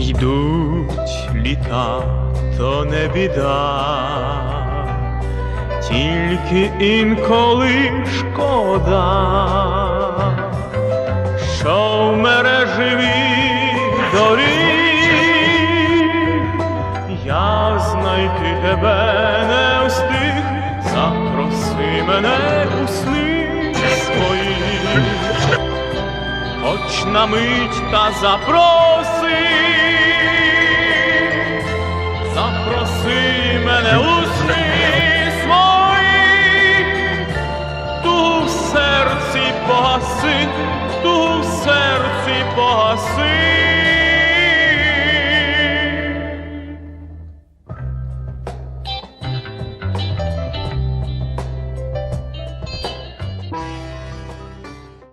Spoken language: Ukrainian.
Йдуть літа, то не біда, тільки інколи шкода, що в мережеві доріг я знайти тебе не встиг, запроси мене у сни свої, хоч на мить та запроси погаси, ту в серці погаси.